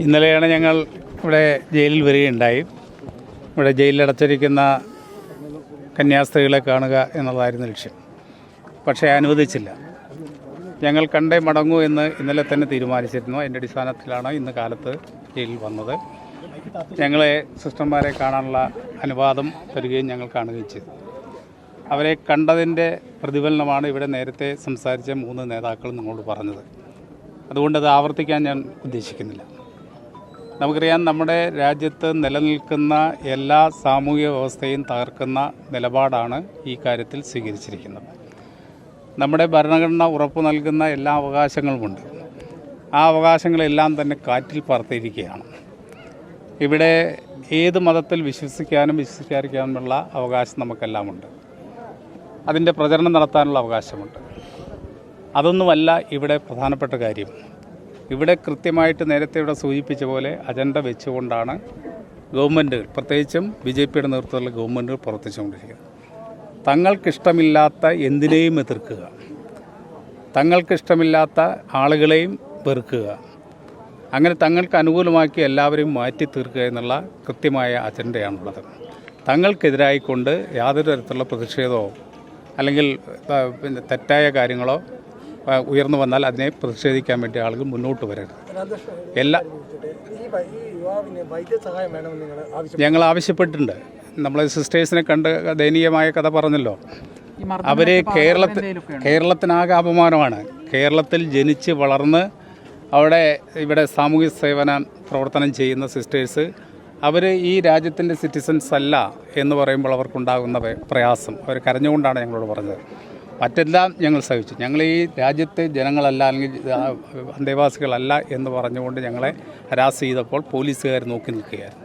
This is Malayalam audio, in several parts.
ഇന്നലെയാണ് ഞങ്ങൾ ഇവിടെ ജയിലിൽ വരികയുണ്ടായി. ഇവിടെ ജയിലിൽ അടച്ചിരിക്കുന്ന കന്യാസ്ത്രീകളെ കാണുക എന്നുള്ളതായിരുന്നു ലക്ഷ്യം. പക്ഷേ അനുവദിച്ചില്ല. ഞങ്ങൾ കണ്ടേ മടങ്ങൂ എന്ന് ഇന്നലെ തന്നെ തീരുമാനിച്ചിരുന്നു. അതിന്റെ അടിസ്ഥാനത്തിലാണ് ഇന്ന് കാലത്ത് ജയിലിൽ വന്നത്. ഞങ്ങളെ സിസ്റ്റർമാരെ കാണാനുള്ള അനുവാദം തരികയും ഞങ്ങൾ കാണുകയും ചെയ്തു. അവരെ കണ്ടതിന്റെ പ്രതിഫലനമാണ് ഇവിടെ നേരത്തെ സംസാരിച്ച മൂന്ന് നേതാക്കളും നിങ്ങളോട് പറഞ്ഞത്. അതുകൊണ്ട് അത് ആവർത്തിക്കാൻ ഞാൻ ഉദ്ദേശിക്കുന്നില്ല. നമുക്കറിയാം നമ്മുടെ രാജ്യത്ത് നിലനിൽക്കുന്ന എല്ലാ സാമൂഹ്യ വ്യവസ്ഥയും തകർക്കുന്ന നിലപാടാണ് ഈ കാര്യത്തിൽ സ്വീകരിച്ചിരിക്കുന്നത്. നമ്മുടെ ഭരണഘടന ഉറപ്പു നൽകുന്ന എല്ലാ അവകാശങ്ങളുമുണ്ട്. ആ അവകാശങ്ങളെല്ലാം തന്നെ കാറ്റിൽ പറത്തിയിരിക്കുകയാണ് ഇവിടെ ഏത് മതത്തിൽ വിശ്വസിക്കാനും വിശ്വസിക്കാതിരിക്കാനുമുള്ള അവകാശം നമുക്കെല്ലാം ഉണ്ട് അതിന്റെ പ്രചരണം നടത്താനുള്ള അവകാശമുണ്ട്. അതൊന്നുമല്ല ഇവിടെ പ്രധാനപ്പെട്ട കാര്യം. ഇവിടെ കൃത്യമായിട്ട് നേരത്തെ ഇവിടെ സൂചിപ്പിച്ച പോലെ അജണ്ട വെച്ചുകൊണ്ടാണ് ഗവൺമെന്റുകൾ പ്രത്യേകിച്ചും ബി ജെ പിയുടെ നേതൃത്വത്തിലുള്ള ഗവൺമെന്റുകൾ പ്രവർത്തിച്ചുകൊണ്ടിരിക്കുന്നത്. തങ്ങൾക്കിഷ്ടമില്ലാത്ത എന്തിനേയും എതിർക്കുക. തങ്ങൾക്കിഷ്ടമില്ലാത്ത ആളുകളെയും വെറുക്കുക. അങ്ങനെ തങ്ങൾക്ക് അനുകൂലമാക്കി എല്ലാവരെയും മാറ്റി തീർക്കുക എന്നുള്ള കൃത്യമായ അജണ്ടയാണുള്ളത്. തങ്ങൾക്കെതിരായിക്കൊണ്ട് യാതൊരു തരത്തിലുള്ള പ്രതിഷേധമോ അല്ലെങ്കിൽ പിന്നെ തെറ്റായ കാര്യങ്ങളോ ഉയർന്നു വന്നാൽ അതിനെ പ്രതിഷേധിക്കാൻ വേണ്ടി ആളുകൾ മുന്നോട്ട് വരരുത് എല്ലാ ഞങ്ങൾ ആവശ്യപ്പെട്ടിട്ടുണ്ട്. നമ്മൾ സിസ്റ്റേഴ്സിനെ കണ്ട് ദയനീയമായ കഥ പറഞ്ഞല്ലോ. അവർ കേരളത്തിൽ കേരളത്തിനാകെ അപമാനമാണ്. കേരളത്തിൽ ജനിച്ച് വളർന്ന് അവിടെ ഇവിടെ സാമൂഹ്യ സേവന പ്രവർത്തനം ചെയ്യുന്ന സിസ്റ്റേഴ്സ് അവർ ഈ രാജ്യത്തിന്റെ സിറ്റിസൻസ് അല്ല എന്ന് പറയുമ്പോൾ അവർക്കുണ്ടാകുന്ന പ്രയാസം. അവർ കരഞ്ഞുകൊണ്ടാണ് ഞങ്ങളോട് പറഞ്ഞത്. മറ്റെല്ലാം ഞങ്ങൾ സഹിച്ചു. ഞങ്ങൾ ഈ രാജ്യത്തെ ജനങ്ങളല്ല അല്ലെങ്കിൽ അന്തേവാസികളല്ല എന്ന് പറഞ്ഞുകൊണ്ട് ഞങ്ങളെ ഹരാസ് ചെയ്തപ്പോൾ പോലീസുകാർ നോക്കി നിൽക്കുകയായിരുന്നു.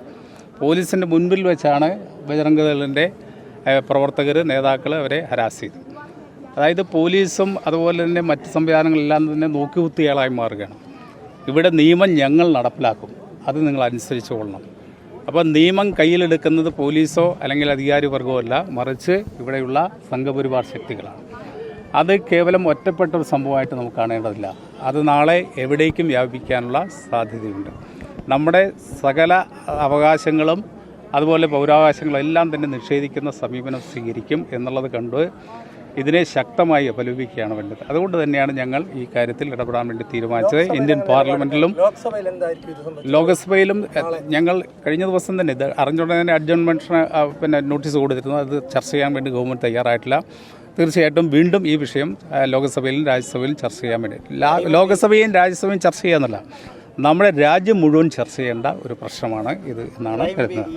പോലീസിന്റെ മുൻപിൽ വെച്ചാണ് ബജറംഗദളിന്റെ പ്രവർത്തകർ നേതാക്കൾ അവരെ ഹരാസ് ചെയ്തു അതായത് പോലീസും അതുപോലെ തന്നെ മറ്റ് സംവിധാനങ്ങളെല്ലാം തന്നെ നോക്കികുത്തിയാളായി മാറുകയാണ്. ഇവിടെ നിയമം ഞങ്ങൾ നടപ്പിലാക്കും. അത് നിങ്ങൾ അനുസരിച്ച് കൊള്ളണം. അപ്പോൾ നിയമം കയ്യിലെടുക്കുന്നത് പോലീസോ അല്ലെങ്കിൽ അധികാരി വർഗമോ അല്ല മറിച്ച് ഇവിടെയുള്ള സംഘപരിവാർ ശക്തികളാണ്. അത് കേവലം ഒറ്റപ്പെട്ട ഒരു സംഭവമായിട്ട് നമുക്ക് കാണേണ്ടതില്ല. അത് നാളെ എവിടേക്കും വ്യാപിക്കാനുള്ള സാധ്യതയുണ്ട്. നമ്മുടെ സകല അവകാശങ്ങളും അതുപോലെ പൗരാവകാശങ്ങളും എല്ലാം തന്നെ നിഷേധിക്കുന്ന സമീപനം സ്വീകരിക്കും എന്നുള്ളത് കണ്ട് ഇതിനെ ശക്തമായി അപലപിക്കുകയാണ് വേണ്ടത്. അതുകൊണ്ട് തന്നെയാണ് ഞങ്ങൾ ഈ കാര്യത്തിൽ ഇടപെടാൻ വേണ്ടി തീരുമാനിച്ചത്. ഇന്ത്യൻ പാർലമെന്റിലും ലോക്സഭയിലും ഞങ്ങൾ കഴിഞ്ഞ ദിവസം തന്നെ ഇത് അറിഞ്ഞുകൊണ്ട് തന്നെ അഡ്ജൺമെൻഷന് പിന്നെ നോട്ടീസ് കൊടുത്തിരുന്നു. അത് ചർച്ച ചെയ്യാൻ വേണ്ടി ഗവൺമെന്റ് തയ്യാറായിട്ടില്ല. തീർച്ചയായിട്ടും വീണ്ടും ഈ വിഷയം ലോകസഭയിലും രാജ്യസഭയിലും ചർച്ച ചെയ്യാൻ വേണ്ടി. ലോകസഭയും രാജ്യസഭയും ചർച്ച ചെയ്യാന്നല്ല നമ്മുടെ രാജ്യം മുഴുവൻ ചർച്ച ചെയ്യേണ്ട ഒരു പ്രശ്നമാണ് ഇത് എന്നാണ് കരുതുന്നത്.